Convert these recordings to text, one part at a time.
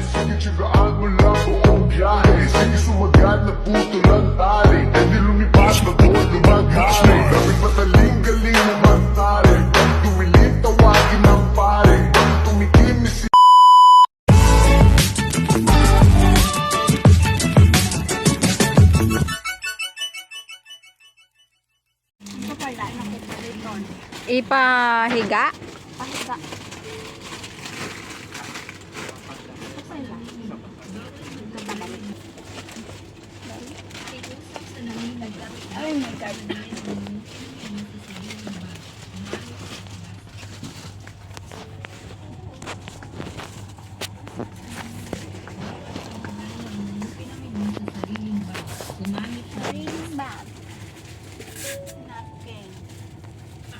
Sige, tsagaan mo lang buong biyahe Sige, sumagat na puto lang tali E di lumipas na doon lumaghari Daming pataling galing na mantari Pag tumilim, tawagin ng pare tumikim, si nakita dito. Ipahiga?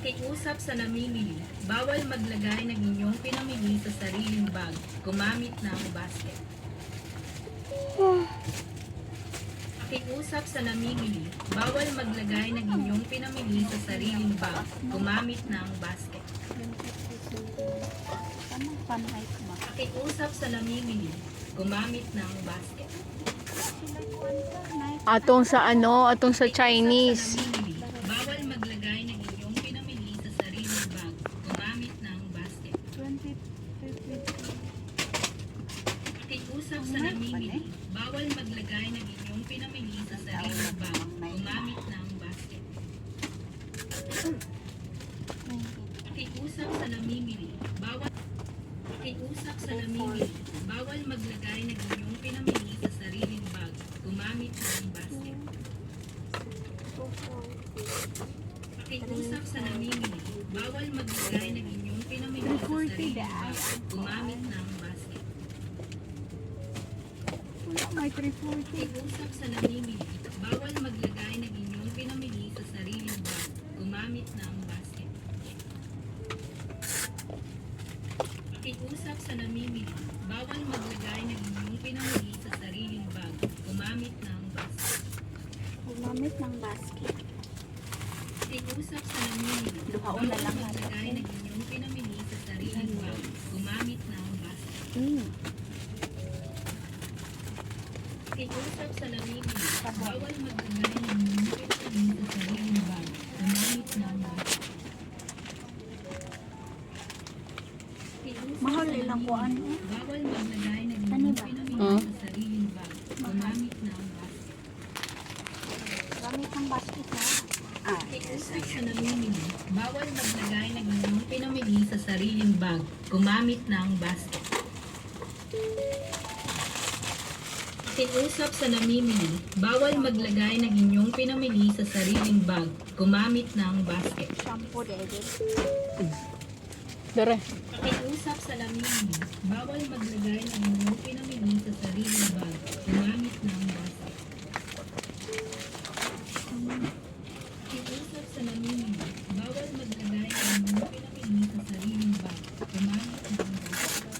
Pakiusap sa namimili, bawal maglagay ng inyong pinamili sa sariling bag. Gumamit ng basket. Pakiusap sa namimili, bawal maglagay ng inyong pinamili sa sariling bag. Gumamit ng basket. Pakiusap sa namimili, gumamit ng basket. Atong sa ano, atong sa Chinese. Sa namimili, bawal maglagay ng inyong pinamili sa sariling bag. Gumamit ng basket. 20, 50. Pakiusap sa namimili, bawal maglagay ng inyong pinamili sa sariling bag. Gumamit ng basket. Pakiusap sa namimili, bawal Pakiusap sa namimili, bawal maglagay ng inyong pinamili sa sariling bag. Gumamit ng basket. Pakiusap sa namimili, bawal maglagay ng inyong pinamili sa sariling bag. Gumamit ng basket. May 340. Pakiusap sa namimili, bawal maglagay ng inyong pinamili sa sariling bag. Gumamit ng basket. Pakiusap sa namimili, bawal maglagay ng inyong pinamili sa sariling bag. Gumamit ng basket. Gumamit ng basket. Pakiusap sa namimili, bawal na lang maglagay ng inyong pinamili sa sariling bawal maglagay ng pinamili sa sariling bag. Gumamit ng Mahal sa ilang kuan eh. Bawal maglagay ng Ano ba? Hmm? sa sariling bag. Gumamit ng basket. Gamit ng basket na. Ah, sa bawal maglagay ng inyong pinamili sa sariling bag. Gumamit ng basket. Pakiusap sa namimili, bawal maglagay ng inyong pinamili sa sariling bag. Gumamit ng basket. shampoo, David. Dere. Pakiusap sa namimili, bawal maglagay ng inyong pinamili sa sariling bag. Gumamit ng basket. Pakiusap sa namimili, bawal maglagay ng inyong pinamili sa sariling bag. Gumamit ng basket.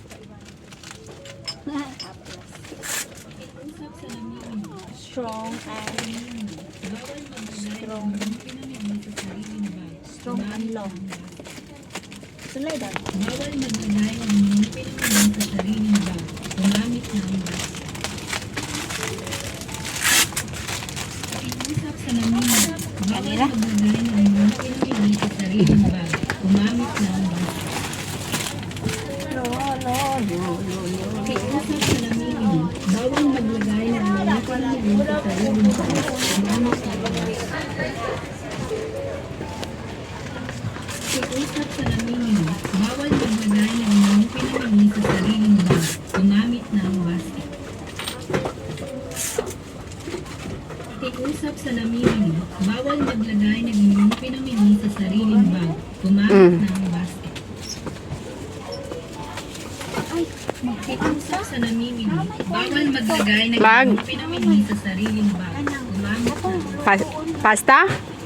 Pakiusap sa namimili, Strong and namimili, bawal maglagay ng Strong. inyong pinamili sa sariling bag. Strong and Gumamit long. ng basket. sulay daw. Bawal maglagay ng inyong pinamili sa sariling bag. Gumamit ng basket. Pakiusap sa namimili. Bawal Kanina? maglagay ng inyong pinamili sa sariling bag. Gumamit ng basket. Lo, lo, lo, lo, lo. Pakiusap sa. Bawal maglagay ng inyong pinamili sa sariling bag. Gumamit ng. Pakiusap sa namimili. Bawal maglagay ng inyong pinamili sa sariling bag. Gumamit ng basket. Pakiusap sa namimili. Bawal maglagay ng inyong pinamili sa sariling bag. Gumamit Mm. ng basket. Pakiusap sa namimili. Bawal maglagay ng inyong pinamili sa sariling bag. Gumamit ng Pa- pasta?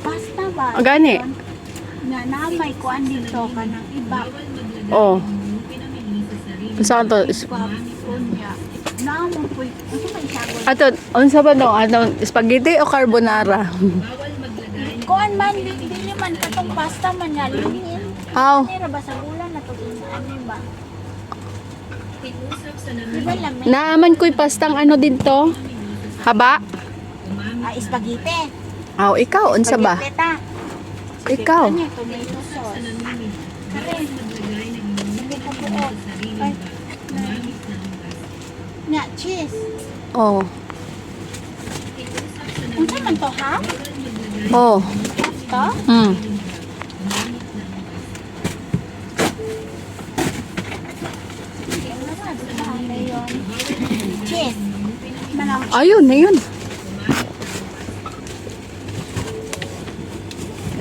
Pasta ba? Ah, gani. Nga na may kuan dito ka ng iba. Oh. Saan to? Ano? Ato, unsa ba no? Ano, spaghetti o carbonara? Kuan man, di- dili man katong pasta man nga lingin. Aw. Nira ba sa ulan na to ano ba? Naaman ko'y pastang ano din to? Haba? Ah, spaghetti. Aw, ikaw, unsa ba? Spaghetti ta. Ikaw. Ano tomato Sa sauce? Hindi ko buo. bas. Nga, cheese. Oh. Unsa man to, ha? Oh. To? Mm. bas. Ano? Cheese. Manang Ayun, na yun.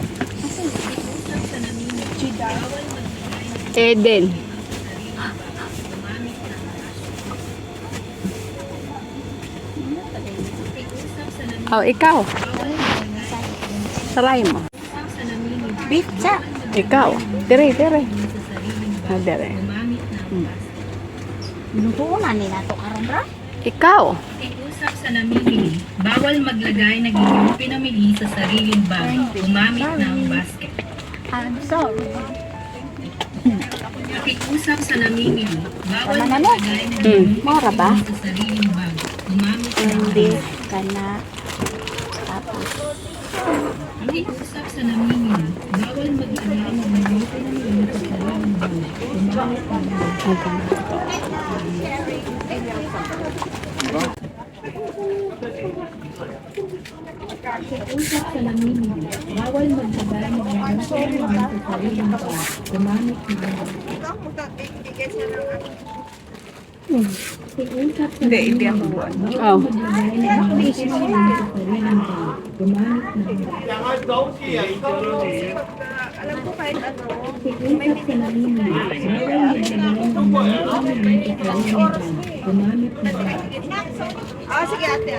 Pakiusap sa namimili. cheddar. Bawal maglagay ng Eden. sariling bag. Gumamit ng bas. Pakiusap sa namimili. Aw, ikaw. Saray mo. cha. Ikaw. Dire, dire. Ah, dire. Bas. Binutuunan nila to karon ra. Ikaw. Pakiusap sa namimili. Bawal maglagay ng inyong pinamili sa sariling bag. Gumamit ng basket. I'm sorry. Pakiusap sa namimili. Bawal na, no? maglagay ng Hmm. Mura ba? pinamili sa sariling bag. Gumamit ng Hindi ka na. Tapos, Pakiusap sa namimili. Bawal maglagay ng inyong pinamili sa sariling bag. Gumamit ng basket. Pakiusap sa namimili. Bawal maglagay ng inyong pinamili sa sariling bag. Gumamit ng basket. Pakiusap sa Hindi, hindi ako. Bawal Oh. ng ng ng inyong pinamili sa sariling bag. Gumamit ng basket. Ah, sige ate.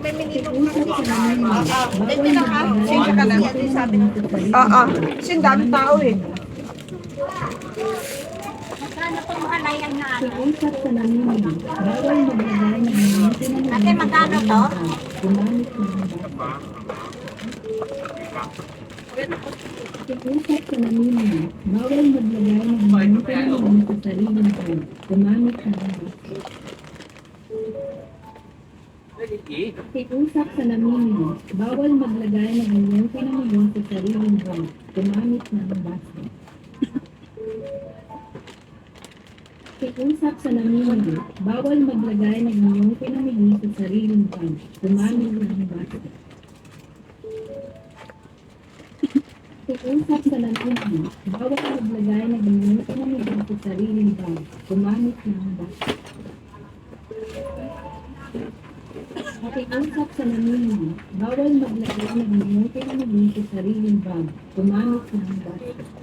May minimum sa namimili. Bawal maglagay ng Sensya ka lang. inyong pinamili sa sariling Oo. bag. Kasi ang daming tao eh. Ate, sa magkano to? ng. Pakiusap sa namimili. Bawal maglagay ng inyong pinamili sa sariling bag. Gumamit ng basket. Pakiusap sa namimili. Bawal maglagay ng inyong pinamili sa sariling bag. Gumamit ng basket. Pakiusap sa namimili. Bawal maglagay ng inyong pinamili sa sariling bag. Gumamit ng basket. Pakiusap sa namimili. Bawal maglagay ng inyong pinamili sa sariling bag. Gumamit ng basket. Pakiusap sa namimili. Bawal maglagay ng inyong pinamili sa sariling bag. Gumamit ng basket.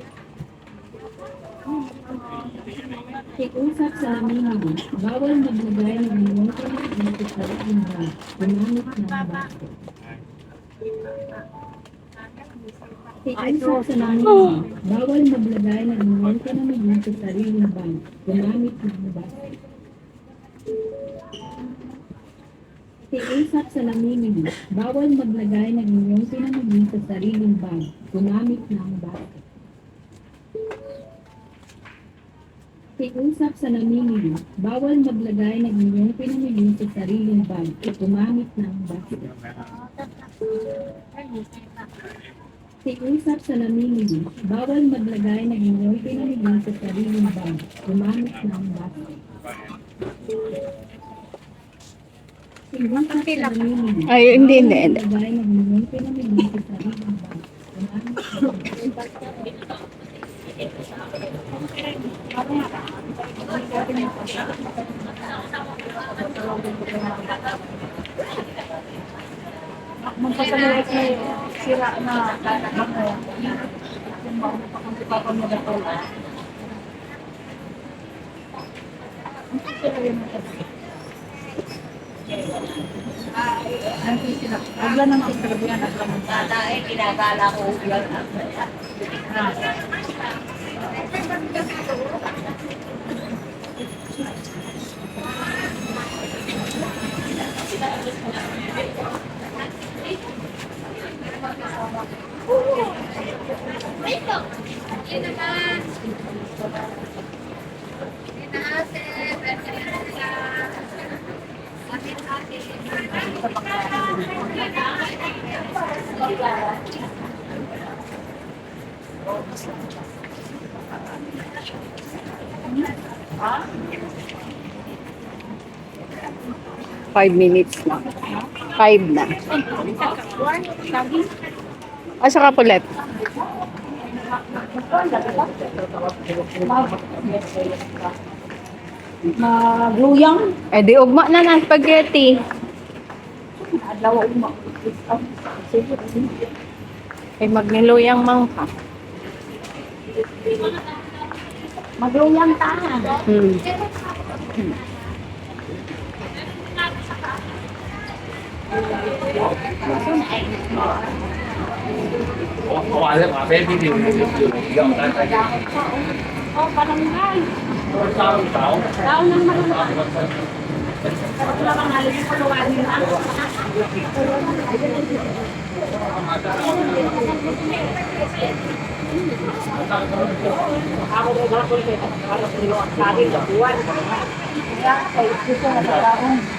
Pakiusap sa namimili. Bawal maglagay ng inyong pinamili sa sariling bag. Gumamit ng basket. Pakiusap sa namimili. Bawal maglagay ng inyong pinamili sa sariling bag. Gumamit ng basket. Pakiusap sa namimili. Bawal maglagay ng inyong pinamili sa sariling bag. Gumamit ng basket. Pakiusap sa namimili. Bawal maglagay ng inyong pinamili sa sariling bag. Gumamit ng basket. Pakiusap sa namimili. Bawal maglagay ng inyong pinamili sa sariling bag. Gumamit ng basket. Pakiusap sa namimili. Ay, hindi, hindi, Bawal hindi. maglagay ng inyong pinamili sa sariling bag. Gumamit ng basket. Magpasalit na yung sira na ano. Yung mga pagkakapag na pala. Agla ng titrabi yan. Agla ng Dahil ginagala ko yan. Wait po. Yun naman. Five minutes na. Five na. One, Ah, sa kapulet. Magluyang. Eh di ugma na ng spaghetti. Adlaw. Sige. Eh magniluyang mangka. Magluyang ta. Hmm. Có ai đấy mà phép đi điều điều điều dọn ra tay Oh, barangay. sao sao Tao nang marunong. Wala kang nalagay ko luwan nila. Ako ko ba ko para sa iyo ang sabi ng buwan. Kaya kay gusto na pagkaon.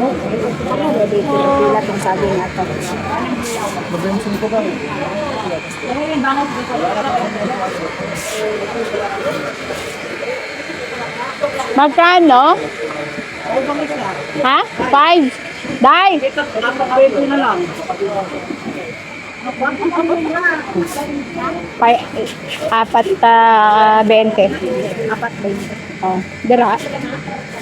Pila tong sabi nga to. Magkano? Ha? Five. Dai. Pwede na lang. Pai, apat ta 20. Apat ba yun? Oh, dira.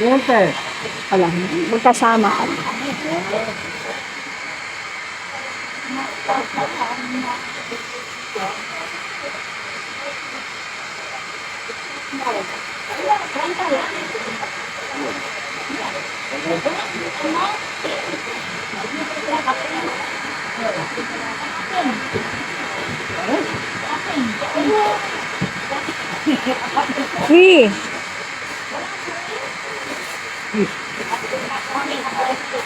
Maglusa. Wala. Magkasama. Three. 嗯。